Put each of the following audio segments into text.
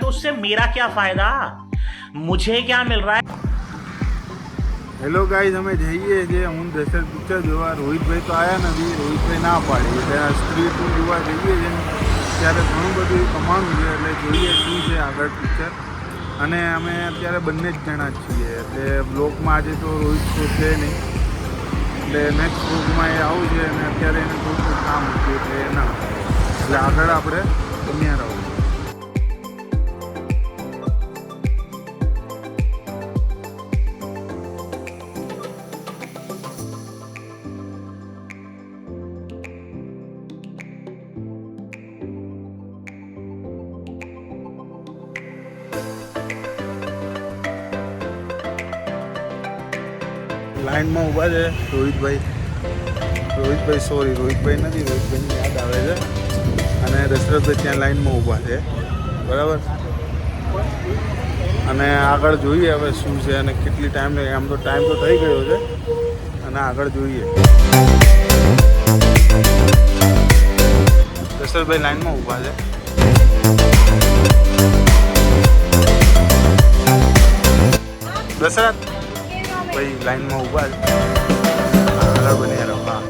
तो उससे मेरा क्या फायदा मुझे क्या मिल रहा है હેલો ગાઈઝ અમે જઈએ છીએ હું દશરથ પિક્ચર જોવા રોહિતભાઈ તો આવ્યા નથી રોહિતભાઈ ના પાડી એટલે આ સ્ત્રી ટુ જોવા જઈએ છીએ ત્યારે ઘણું બધું કમાણું છે એટલે જોઈએ શું છે આગળ પિક્ચર અને અમે અત્યારે બંને જ જણા જ છીએ એટલે બ્લોકમાં આજે તો રોહિત તો છે નહીં એટલે નેક્સ્ટ બ્લોકમાં એ આવું છે અને અત્યારે એને થોડું કામ હતું એટલે એ ના આવે. એટલે આગળ આપણે બન્યા રહો લાઈનમાં ઊભા છે. રોહિતભાઈ. રોહિતભાઈ સોરી રોહિતભાઈ નથી, રોહિતભાઈની યાદ આવે છે. અને દશરથભાઈ ત્યાં લાઈનમાં ઊભા છે. બરાબર? અને આગળ જોઈએ હવે શું છે અને કેટલી ટાઈમ લાગે આમ તો ટાઈમ તો થઈ ગયો છે. અને આગળ જોઈએ. દશરથભાઈ લાઈનમાં ઊભા છે. દશરથ! ભાઈ લાઈનમાં ઊભા આગળ બની રહો હા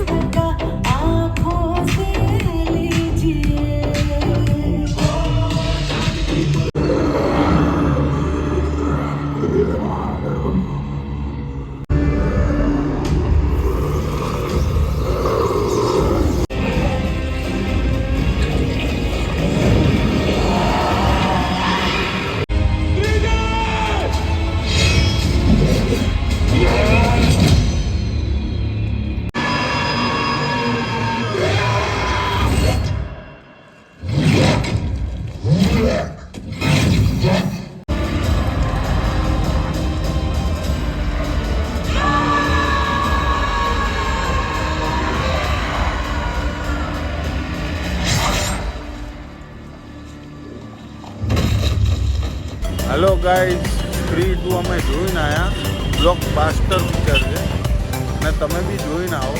Thank you. Hello guys three two અમે જોઈને આવ્યા બ્લોક બાસ્ટર પિક્ચર છે. અને તમે બી જોઈને આવો.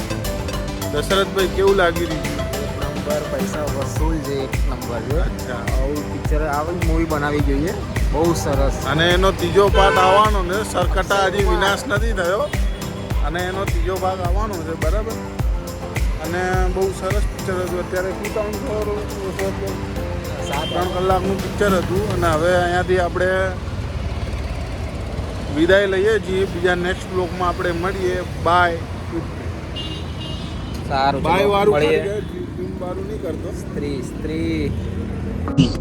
દશરથભાઈ કેવું લાગી રહ્યું? નંબર પૈસા વસૂલ છે એક નંબર જો. અચ્છા. આવું પિક્ચર આવી મૂવી બનાવી જોઈએ. બહુ સરસ. અને એનો ત્રીજો પાર્ટ આવવાનો ને સરકટા હજી વિનાશ નથી થયો. અને એનો ત્રીજો ભાગ આવવાનો છે બરાબર? અને બહુ સરસ પિક્ચર હતું. અત્યારે શું કામ સાત આ ત્રણ કલાકનું પિક્ચર હતું અને હવે અહીંયાથી આપણે વિદાય લઈએ છીએ. બીજા નેક્સ્ટ બ્લોકમાં આપણે મળીએ. બાય સારું બાય વારું મળીએ. બારું નહીં કરતો. સ્ત્રી સ્ત્રી.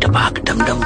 ટપાક ડમડમ